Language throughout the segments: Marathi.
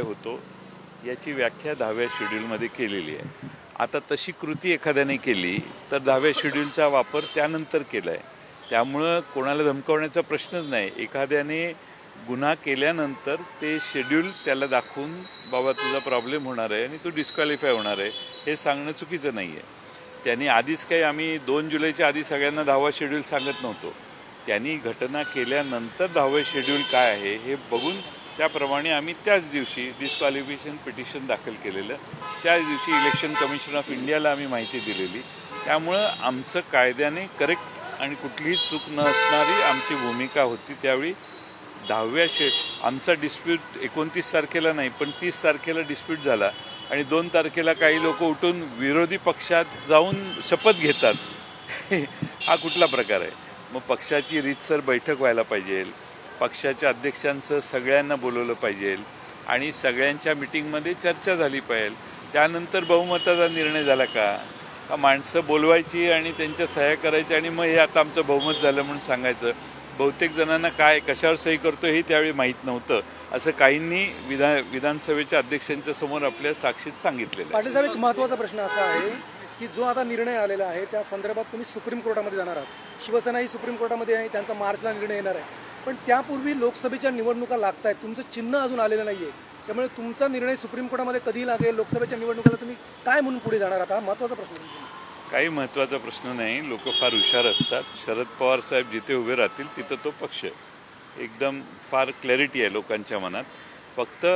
काय होतो याची व्याख्या दहाव्या शेड्यूलमध्ये केलेली आहे. आता तशी कृती एखाद्याने केली तर दहाव्या शेड्यूलचा वापर त्यानंतर केला आहे त्यामुळं कोणाला धमकावण्याचा प्रश्नच नाही. एखाद्याने गुन्हा केल्यानंतर ते शेड्यूल त्याला दाखवून बाबा तुझा प्रॉब्लेम होणार आहे आणि तू डिस्क्वालिफाय होणार आहे. हे सांगणं चुकीचं नाही आहे त्यांनी आधीच काही आम्ही दोन जुलैच्या आधी सगळ्यांना दहावा शेड्यूल सांगत नव्हतो. त्यांनी घटना केल्यानंतर दहावे शेड्यूल काय आहे हे बघून त्याप्रमाणे आम्ही त्याच दिवशी डिस्क्वालिफिकेशन पिटिशन दाखल केलेलं. त्याच दिवशी इलेक्शन कमिशन ऑफ इंडियाला आम्ही माहिती दिलेली. त्यामुळं आमचं कायद्याने करेक्ट आणि कुठलीही चूक न असणारी आमची भूमिका होती. त्यावेळी दहाव्या शे आमचा डिस्प्यूट एकोणतीस तारखेला नाही पण तीस तारखेला डिस्प्यूट झाला. आणि दोन तारखेला काही लोक उठून विरोधी पक्षात जाऊन शपथ घेतात. हा कुठला प्रकार आहे? मग पक्षाची रीतसर बैठक व्हायला पाहिजे. पक्षाच्या अध्यक्षांचं सगळ्यांना बोलवलं पाहिजे. आणि सगळ्यांच्या मिटिंगमध्ये चर्चा झाली पाहिजे. त्यानंतर बहुमताचा निर्णय झाला का? का माणसं बोलवायची आणि त्यांच्या सह्या करायच्या आणि मग हे आता आमचं बहुमत झालं म्हणून सांगायचं? बहुतेक जणांना काय कशावर सही करतो हे त्यावेळी माहीत नव्हतं. असं काहींनी विधान विधानसभेच्या अध्यक्षांच्या समोर आपल्या साक्षीत सांगितलेलं पाटील साहेब एक महत्त्वाचा प्रश्न असा आहे की जो आता निर्णय आलेला आहे त्या संदर्भात तुम्ही सुप्रीम कोर्टामध्ये जाणार आहात. शिवसेना ही सुप्रीम कोर्टामध्ये आहे त्यांचा मार्चला निर्णय येणार आहे. पण त्यापूर्वी लोकसभेच्या निवडणुका लागत आहेत तुमचं चिन्ह अजून आलेलं नाही आहे त्यामुळे तुमचा निर्णय सुप्रीम कोर्टामध्ये कधी लागेल? लोकसभेच्या निवडणुकाला तुम्ही काय म्हणून पुढे जाणार आहात? हा महत्त्वाचा प्रश्न आहे. काही महत्त्वाचा प्रश्न नाही. लोक फार हुशार असतात. शरद पवार साहेब जिथे उभे राहतील तिथं तो पक्ष एकदम फार क्लॅरिटी आहे लोकांच्या मनात. फक्त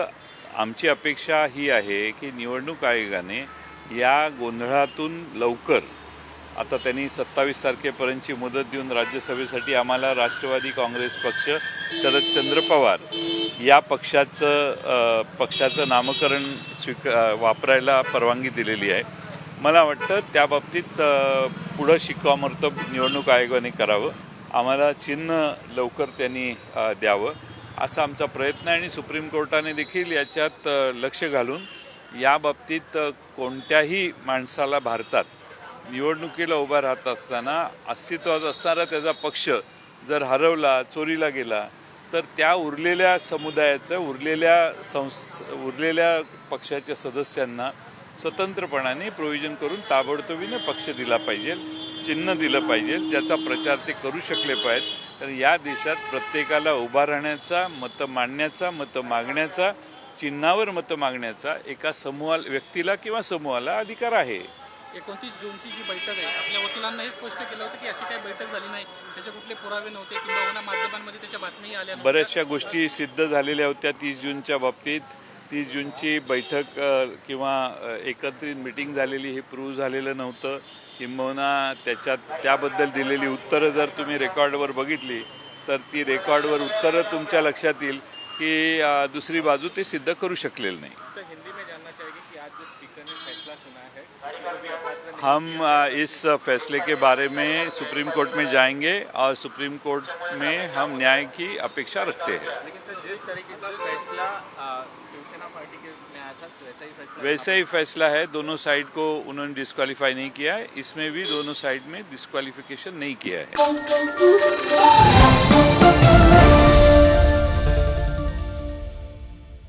आमची अपेक्षा ही आहे की निवडणूक आयोगाने या गोंधळातून लवकर आता त्यांनी सत्तावीस तारखेपर्यंतची मुदत देऊन राज्यसभेसाठी आम्हाला राष्ट्रवादी काँग्रेस पक्ष शरदचंद्र पवार या पक्षाचं पक्षाचं नामकरण स्वीक वापरायला परवानगी दिलेली आहे. मला वाटतं त्या बाबतीत पुढं शिक्कामोर्तब निवडणूक आयोगाने करावं. आम्हाला चिन्ह लवकर त्यांनी द्यावं. असा आमचा प्रयत्न आहे आणि सुप्रीम कोर्टाने देखील याच्यात लक्ष घालून या बाबतीत कोणत्याही माणसाला भारतात निवडणुकीला उभा राहत असताना अस्तित्वात असणारा त्याचा पक्ष जर हरवला चोरीला गेला तर त्या उरलेल्या समुदायाचं उरलेल्या संस उरलेल्या पक्षाच्या सदस्यांना स्वतंत्रपणाने प्रोव्हिजन करून ताबडतोबीने पक्ष दिला पाहिजे चिन्ह दिलं पाहिजे ज्याचा प्रचार ते करू शकले पाहिजेत. तर या देशात प्रत्येकाला उभा राहण्याचा मतं मांडण्याचा मतं मागण्याचा चिन्हावर मतं मागण्याचा एका समूहाला व्यक्तीला किंवा समूहाला अधिकार आहे. एकोणतीस जूनची जी बैठक आहे आपल्या वकिलांना हे स्पष्ट केलं होतं की अशी काही बैठक झाली नाही. त्याचे कुठले पुरावे नव्हते किंवा माध्यमांमध्ये त्याच्या बातमीही आल्या. बऱ्याचशा गोष्टी सिद्ध झालेल्या होत्या तीस जूनच्या बाबतीत. तीस जूनची बैठक किंवा एकत्रित मिटिंग झालेली हे प्रूव्ह झालेलं नव्हतं. किंबहुना त्याच्यात त्याबद्दल दिलेली उत्तरं जर तुम्ही रेकॉर्डवर बघितली तर ती रेकॉर्डवर उत्तरं तुमच्या लक्षात येईल. की दुसरी बाजू ते सिद्ध करू शकलेलं नाही. हम इस फैसले के बारे में सुप्रीम कोर्ट में जाएँगे और सुप्रीम कोर्ट में हम न्याय की अपेक्षा रखते हैं। लेकिन सर जिस तरीके का फैसला शिवसेना पार्टी के में आया था वैसा ही फैसला वैसा ही फैसला है। दोनों साइड को उन्होंने डिस्क्वालीफाई नहीं किया है। इसमें भी दोनों साइड में डिस्क्वालिफिकेशन नहीं किया है।